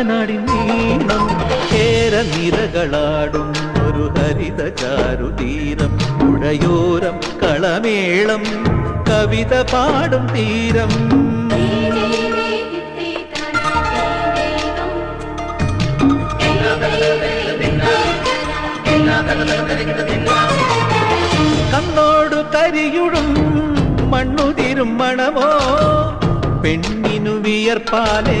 കുട്ടനാടി നീണം കേര നിരകളാടും ഒരു ഹരിത ചാരുതീരം പുഴയോരം കളമേളം കവിത പാടും തീരം. കണ്ണോടു കരിയുടും മണ്ണുതിരും മണമോ പെണ്ണിനു വിയർപ്പാലേ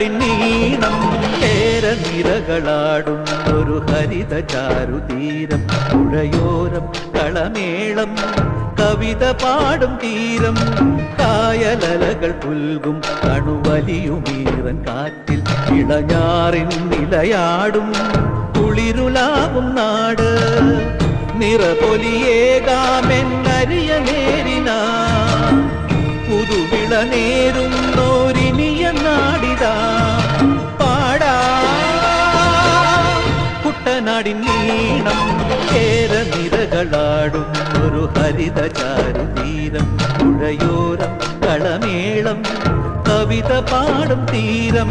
കുട്ടനാടിൻ നീണം ഏര നിരകളാടും ഒരു ഹരിത ചാരുതീരം പുഴയോരം കളമേളം കവിത പാടും തീരം കായലലകൾ പുൽകും കണുവലിയുമീറൻ കാറ്റിൽ ഇളഞ്ഞാറിൻ നിലയാടും കുളിരുലാവും നാട് നിറപൊലിയേകാമെന്നരിയ നേരിനാ പുതുവിള നേരുന്നോരിനിയ നാടിതാ പാടാ കുട്ടനാടിൻ നീണം കേര നിരകളാടും ഒരു ഹരിത ചാരുതീരം പുഴയോരം കളമേളം കവിത പാടും തീരം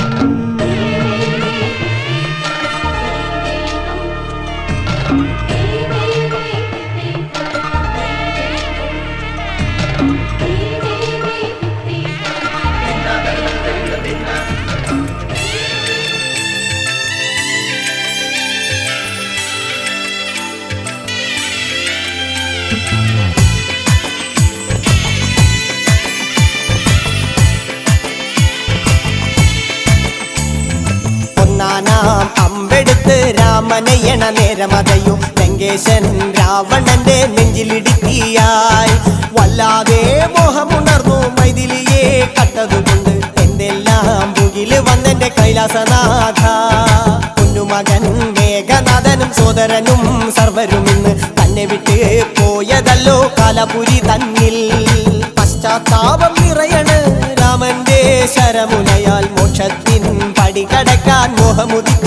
രാമനയണ നേരമതയോ ലങ്കേശൻ രാവണന്റെ നെഞ്ചിലിടുക്കിയായി. വല്ലാതെ മോഹമുണർന്നു മൈഥിലിയെ കട്ടതുകൊണ്ട് എന്തെല്ലാം മുകിൽ വന്നെന്റെ കൈലാസനാഥ. കുഞ്ഞുമകൻ മേഘനാഥനും സോദരനും സർവരും ഇന്ന് തന്നെ വിട്ട് പോയതല്ലോ കാലപുരി തന്നിൽ. പശ്ചാത്താപം നിറയണ് രാമന്റെ ശരമുനയാൽ മോക്ഷത്തിൻ പടികടക്കാൻ മോഹമുദിച്ചല്ലോ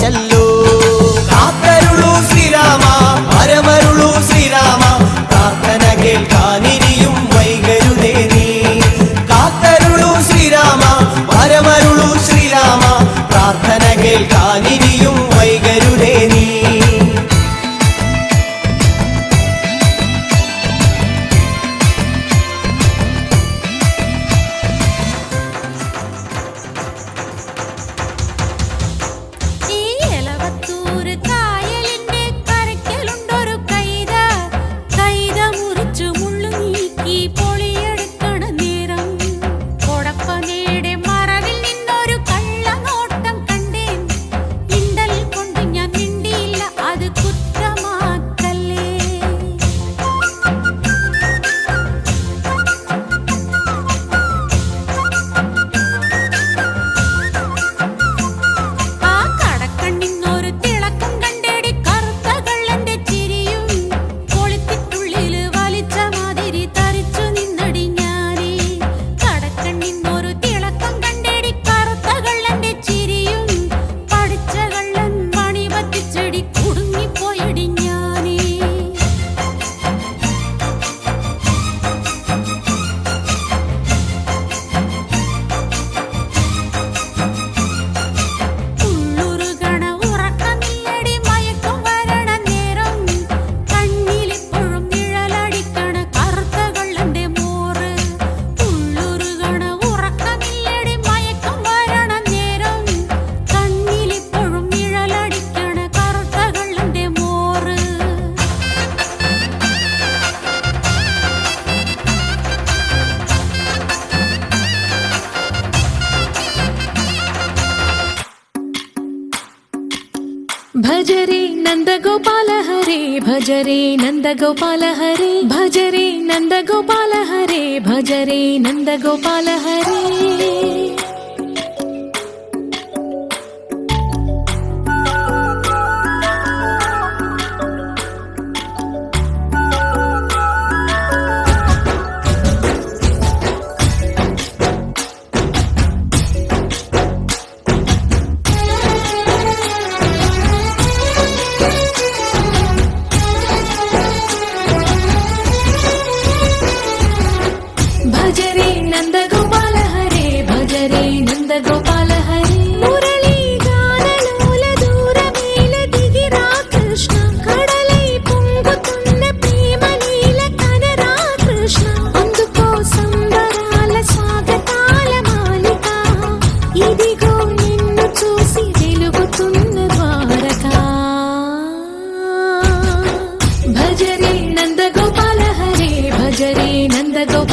భజ రే నందగోపాల హరే భజరే నందగోపాల హరే భజరే నందగోపాల హరే భజరే నందగోపాల హరే. 都